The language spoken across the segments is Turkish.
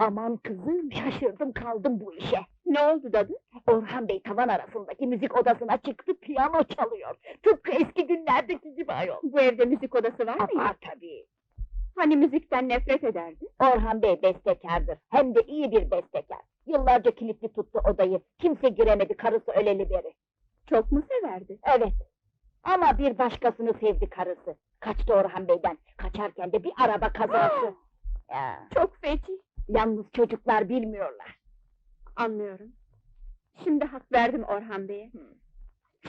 Aman kızım, şaşırdım kaldım bu işe. Ne oldu dadı? Orhan Bey tavan arasındaki müzik odasına çıktı, piyano çalıyor. Tıpkı eski günlerdeki gibi ayol. Bu evde müzik odası var mı? Ama tabii. Hani müzikten nefret ederdi? Orhan Bey bestekardır. Hem de iyi bir bestekar. Yıllarca kilitli tuttu odayı. Kimse giremedi karısı öleli beri. Çok mu severdi? Evet. Ama bir başkasını sevdi karısı. Kaçtı Orhan Bey'den. Kaçarken de bir araba kazası. ya, Çok feci. Yalnız çocuklar bilmiyorlar. Anlıyorum. Şimdi hak verdim Orhan Bey'e.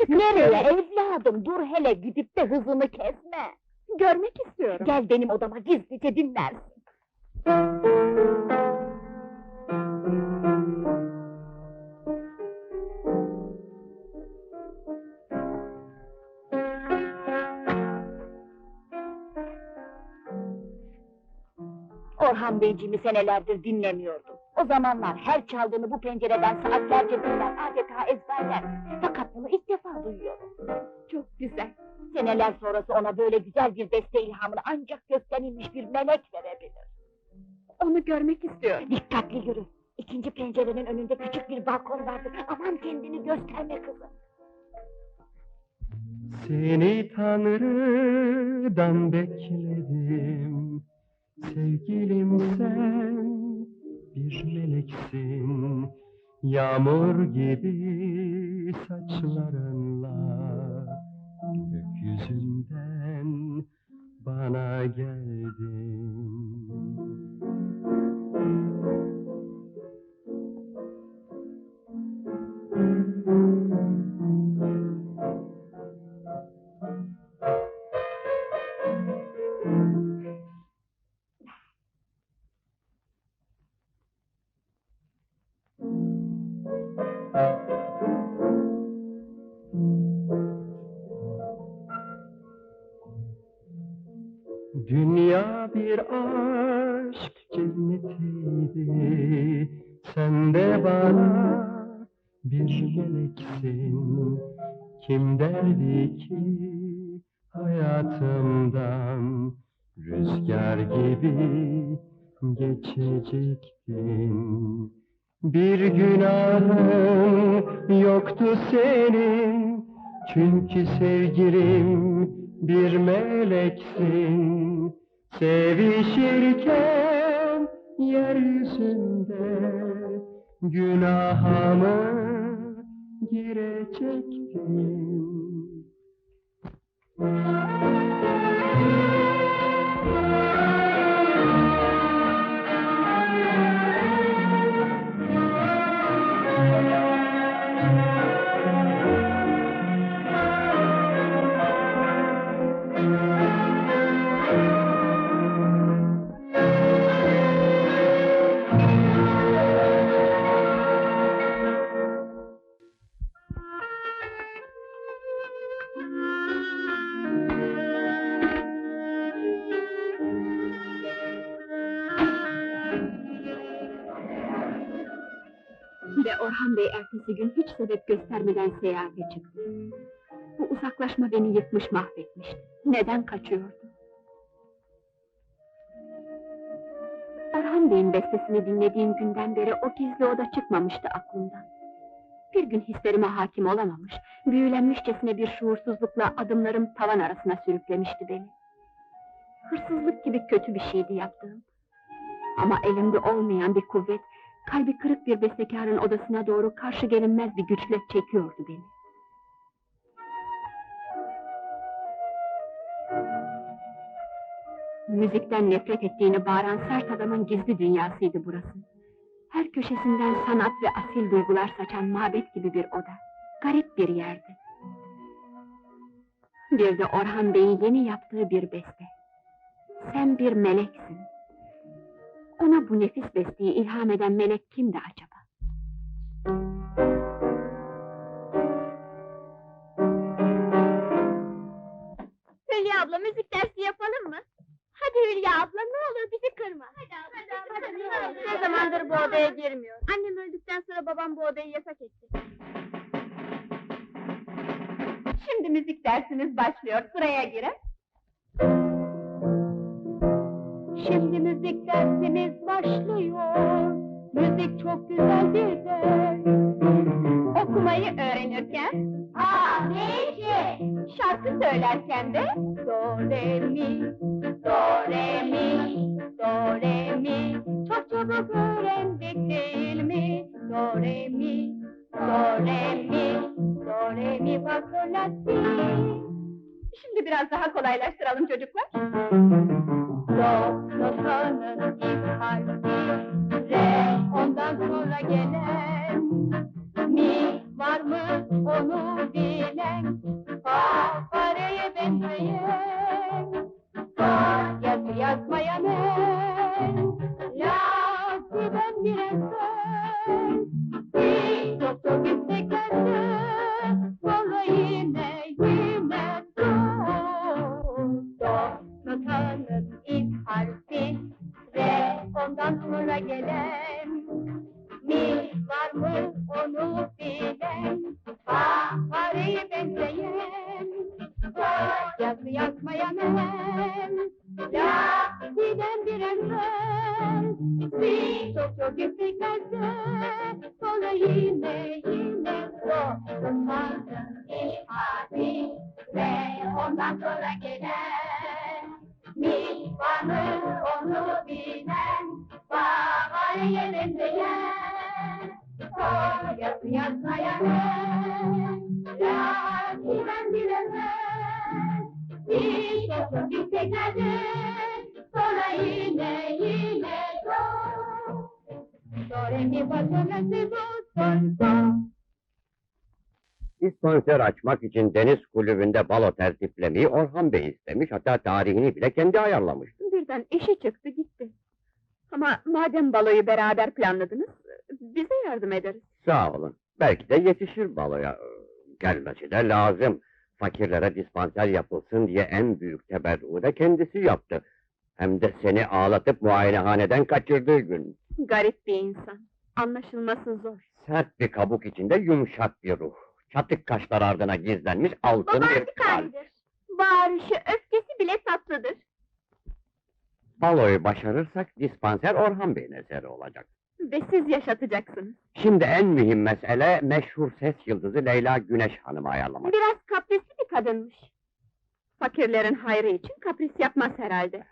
Nereye evladım? Dur hele gidip de hızını kesme. Görmek istiyorum. Gel benim odama gizlice dinlersin. Beyciğimi senelerdir dinlemiyordum. O zamanlar her çaldığını bu pencereden saatlerce dinler, adeta ezberler. Fakat bunu ilk defa duyuyorum. Çok güzel. Seneler sonrası ona böyle güzel bir beste ilhamını ancak gökten inmiş bir melek verebilir. Onu görmek istiyorum. Dikkatli yürü. İkinci pencerenin önünde küçük bir balkon vardır. Aman kendini gösterme kızım. Seni Tanrı'dan bekledim Sevgilim sen bir meleksin. Yağmur gibi saçlarınla Gökyüzünden bana geldin Dünya bir aşk cennetiydi. Sen de bana bir meleksin. Kim derdi ki hayatımdan Rüzgar gibi geçecektin Bir günahın yoktu senin Çünkü sevgilim bir meleksin. Sevişirken yeryüzünde Günahımı girecektin Orhan Bey ertesi gün hiç sebep göstermeden seyahate çıktı. Bu uzaklaşma beni yıkmış mahvetmişti. Neden kaçıyordu? Orhan Bey'in bestesini dinlediğim günden beri o gizli oda çıkmamıştı aklımdan. Bir gün hislerime hakim olamamış, büyülenmişçesine bir şuursuzlukla adımlarım tavan arasına sürüklemişti beni. Hırsızlık gibi kötü bir şeydi yaptığım. Ama elimde olmayan bir kuvvet, kalbi kırık bir bestekarın odasına doğru karşı gelinmez bir güçle çekiyordu beni. Müzikten nefret ettiğini bağıran sert adamın gizli dünyasıydı burası. Her köşesinden sanat ve asil duygular saçan mabet gibi bir oda. Garip bir yerdi. Bir de Orhan Bey'in yeni yaptığı bir beste. Sen bir meleksin. Ona bu nefis besteyi ilham eden melek kimdi acaba? Hülya abla müzik dersi yapalım mı? Hadi Hülya abla ne olur bizi kırma. Hadi abla, hadi, hadi, Ne zamandır bu odaya girmiyor. Annem öldükten sonra babam bu odayı yasak etti. Şimdi müzik dersimiz başlıyor. Sıraya girin. Şimdi müzik dersimiz başlıyor. öğrenmek çok güzeldir de. Okumayı öğrenirken, Aa, ne işi? şarkı söylerken de do re mi, do re mi, do re mi. Çok çabuk öğrendik değil mi? Do re mi, do re mi, do re mi fa sol la si. Şimdi biraz daha kolaylaştıralım çocuklar. Ondan sonra gelen, mi var mı onu bilen, benzeyen, fa, yazı yazmayan el, la, si'den bir eser, si, çok çok yükseklerde, sonra yine, yine do, notanın ilk harfi, ve ondan sonra gelen, mi var mı onu bilen, Baharıya benzeyen, Bir Sonra yine yine mi. Dispanser açmak için deniz kulübünde balo tertiplemeyi Orhan Bey istemiş. Hatta tarihini bile kendi ayarlamıştı. Birden işi çıktı gitti. Ama madem baloyu beraber planladınız, bize yardım ederiz. Sağ olun. Belki de yetişir baloya. Gelmesi de lazım. Fakirlere dispanser yapılsın diye en büyük teberruğu da kendisi yaptı. Hem de seni ağlatıp muayenehaneden kaçırdığı gün. Garip bir insan. Anlaşılması zor. Sert bir kabuk içinde yumuşak bir ruh. Çatık kaşlar ardına gizlenmiş altın bir kalp. Bağırışı, öfkesi bile tatlıdır. Baloyu başarırsak dispanser Orhan Bey'in eseri olacak. Ve siz yaşatacaksınız. Şimdi en mühim mesele meşhur ses yıldızı Leyla Güneş Hanım'ı ayarlamak. Biraz kaprisli bir kadınmış. Fakirlerin hayrı için kapris yapmaz herhalde.